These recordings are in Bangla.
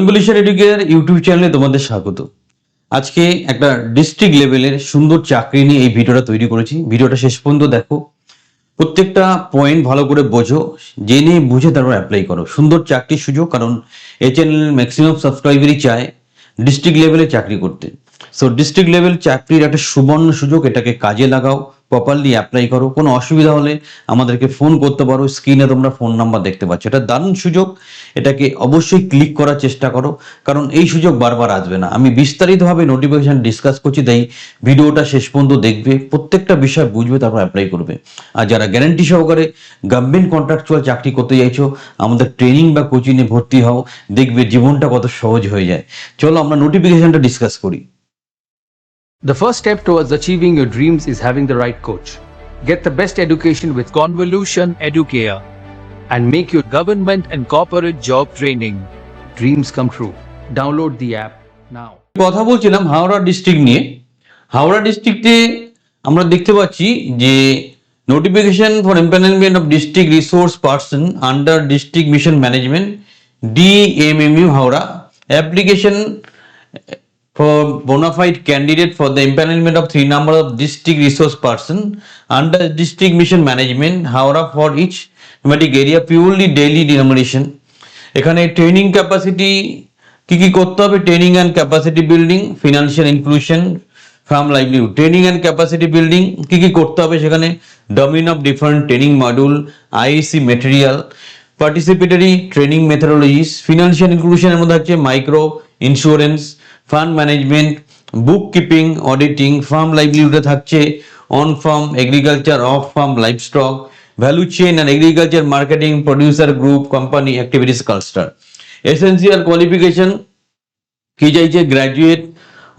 কনভলিউশন এডুকেয়ার ইউটিউব চ্যানেলে তোমাদের স্বাগত। আজকে একটা ডিস্ট্রিক্ট লেভেলের সুন্দর চাকরি নিয়ে এই ভিডিওটা তৈরি করেছি। ভিডিওটা শেষ পর্যন্ত দেখো। প্রত্যেকটা পয়েন্ট ভালো করে বোঝো, জেনে বুঝে তারপর অ্যাপ্লাই করো। সুন্দর চাকরির সুযোগ, কারণ এই চ্যানেলের ম্যাক্সিমাম সাবস্ক্রাইবারই চায় ডিস্ট্রিক্ট লেভেলে চাকরি করতে। সো ডিস্ট্রিক্ট লেভেল চাকরির একটা সুবর্ণ সুযোগ, এটাকে কাজে লাগাও। প্রপারলি অ্যাপ্লাই করো, কোনো অসুবিধা হলে আমাদেরকে ফোন করতে পারো স্ক্রিনে তোমরা ফোন নাম্বার দেখতে পাচ্ছ। এটা দারুণ সুযোগ, এটাকে অবশ্যই ক্লিক করার চেষ্টা করো, কারণ এই সুযোগ বারবার আসবে না। আমি বিস্তারিতভাবে নোটিফিকেশান ডিসকাস করছি, তাই ভিডিওটা শেষ পর্যন্ত দেখবে, প্রত্যেকটা বিষয় বুঝবে, তারপর অ্যাপ্লাই করবে। আর যারা গ্যারান্টি সহকারে গভর্নমেন্ট কন্ট্রাকচুয়াল চাকরি করতে চাইছো, আমাদের ট্রেনিং বা কোচিংয়ে ভর্তি হও, দেখবে জীবনটা কত সহজ হয়ে যায়। চলো আমরা নোটিফিকেশনটা ডিসকাস করি। The first step towards achieving your dreams is having the right coach. Get the best education with Convolution Educare and make your government and corporate job training dreams come true. Download the app now. কথা বলছিলাম হাওড়া ডিস্ট্রিক্ট নিয়ে হাওড়া ডিস্ট্রিক্টে আমরা দেখতে পাচ্ছি যে notification for empanelment of district resource person under district mission management DMMU Howrah application for bona fide candidate for the empanelment of three number of district resource person under district mission management Howrah for each thematic area purely daily denomination এখানে ট্রেনিং ক্যাপাসিটি কি কি করতে হবে training and capacity building financial inclusion farm livelihood training and capacity building কি কি করতে হবে সেখানে domain of different training module IEC material participatory training methodologies financial ইনক্লুশনের মধ্যে হচ্ছে micro insurance fund management bookkeeping auditing farm লাইভলিহুডে থাকছে on farm agriculture off farm livestock value chain and agriculture marketing producer group company activities cluster essential qualification কি চাইছে? গ্র্যাজুয়েট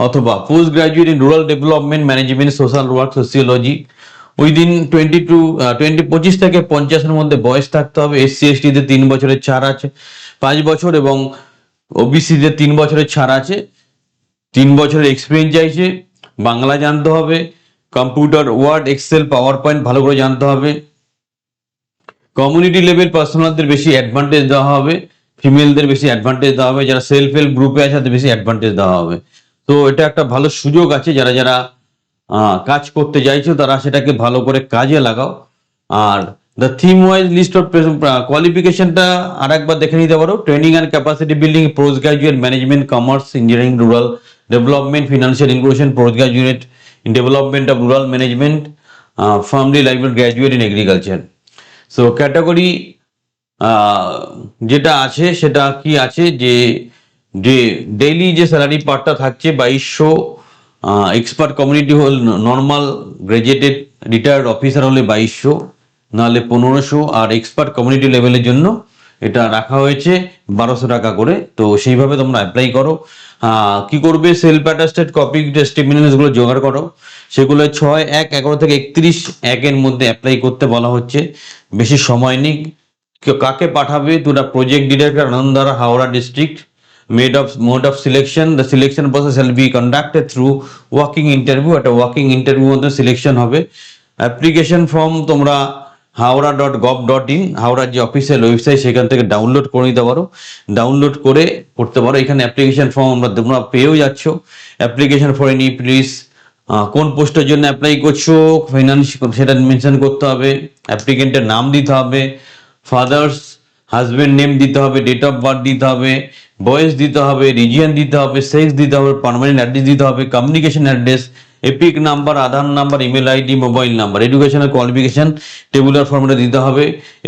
অথবা post graduate in rural development management social work sociology within twenty two twenty পঁচিশ থেকে পঞ্চাশের মধ্যে বয়স থাকতে হবে। এসসি এসটিতে তিন বছরের ছাড় আছে, পাঁচ বছর এবং ওবিসিতে তিন বছরের ছাড় আছে। তিন বছরের এক্সপিরিয়েন্স চাইছে, বাংলা জানতে হবে computer word Excel power point ভালো করে জানতে হবে। কমিউনিটি লেভেল পার্সোনালদের বেশি অ্যাডভান্টেজ দেওয়া হবে ফিমেলদের বেশি অ্যাডভান্টেজ দেওয়া হবে, যারা সেলফ হেল্প গ্রুপে আছে তাদের বেশি অ্যাডভান্টেজ দেওয়া হবে। তো এটা একটা ভালো সুযোগ আছে, যারা যারা কাজ করতে চাইছো, তারা সেটাকে ভালো করে কাজে লাগাও। আর the theme wise list of কোয়ালিফিকেশনটা আর একবার দেখে নিতে পারো। Training and capacity building post graduate management commerce engineering rural development financial inclusion post graduate in development of rural management firmly library graduate in agriculture so category যেটা আছে, সেটা কি আছে? যে যে ডেইলি যে স্যালারি পার্টটা থাকছে, বাইশশো এক্সপার্ট কমিউনিটি হল নর্মাল গ্রাজুয়েটেড রিটায়ার্ড অফিসার হলে বাইশশো, নাহলে পনেরোশো, আর এক্সপার্ট কমিউনিটি লেভেলের জন্য এটা রাখা হয়েছে বারোশো টাকা করে। তো সেইভাবে তোমরা অ্যাপ্লাই করো। কি করবে? সেলফ অ্যাটাস্টেড কপি টেস্টিমিনালসগুলো জোগাড় করো। সেগুলো ছয় এক এগারো থেকে একত্রিশ একের মধ্যে অ্যাপ্লাই করতে বলা হচ্ছে। বেশি সময় নেই। কাকে পাঠাবে? তোরা project director আনন্দারা, Howrah district made of mode of selection. The selection process shall be conducted through walking interview. একটা walking interview মধ্যে সিলেকশন হবে। অ্যাপ্লিকেশন ফর্ম তোমরা Howrah dot gov dot in, হাওড়ার যে অফিসিয়াল ওয়েবসাইট সেখান থেকে ডাউনলোড করে নিতে পারো। ডাউনলোড করে পড়তে পারো। এখানে অ্যাপ্লিকেশন ফর্ম আমরা তোমরা পেয়েও যাচ্ছ। অ্যাপ্লিকেশন ফর এনি প্লিজ কোন পোস্টের জন্য অ্যাপ্লাই করছ ফাইন্যান্স সেটা মেনশন করতে হবে। অ্যাপ্লিকেন্টের নাম দিতে হবে। ফাদার্স হাজব্যান্ড নেম দিতে হবে ডেট অফ বার্থ দিতে হবে, বয়স দিতে হবে রিজিয়ন দিতে হবে সেক্স দিতে হবে পার্মানেন্ট অ্যাড্রেস দিতে হবে communication address EPIC number Aadhaar number email ID mobile number educational qualification tabular ফর্মেটে দিতে হবে।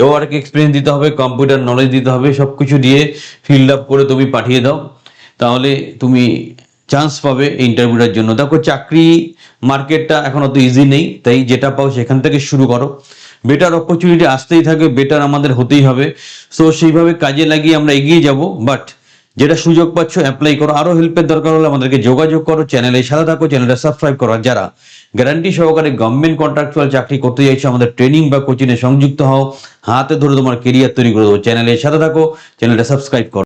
ওয়ার্ক এক্সপিরিয়েন্স দিতে হবে কম্পিউটার নলেজ দিতে হবে সব কিছু দিয়ে ফিল আপ করে তুমি পাঠিয়ে দাও। তাহলে তুমি চান্স পাবে ইন্টারভিউটার জন্য। দেখো, চাকরি মার্কেটটা এখন অত ইজি নেই, তাই যেটা পাও সেখান থেকে শুরু করো। বেটার অপরচুনিটি আসতেই থাকবে বেটার আমাদের হতেই হবে। সো সেইভাবে কাজে লাগিয়ে আমরা এগিয়ে যাব বাট যেটা সুযোগ পাচ্ছ অ্যাপ্লাই করো। আরও হেল্পের দরকার হলে আমাদেরকে যোগাযোগ করো চ্যানেলে সাথে থাকো চ্যানেলটা সাবস্ক্রাইব করো। যারা গ্যারান্টি সহকারে গভর্নমেন্ট কন্ট্রাকচুয়াল চাকরি করতে চাইছো, আমাদের ট্রেনিং বা কোচিংয়ে সংযুক্ত হও, হাতে ধরে তোমার কেরিয়ার তৈরি করে দেবো। চ্যানেলে সাথে থাকো চ্যানেলটা সাবস্ক্রাইব করো।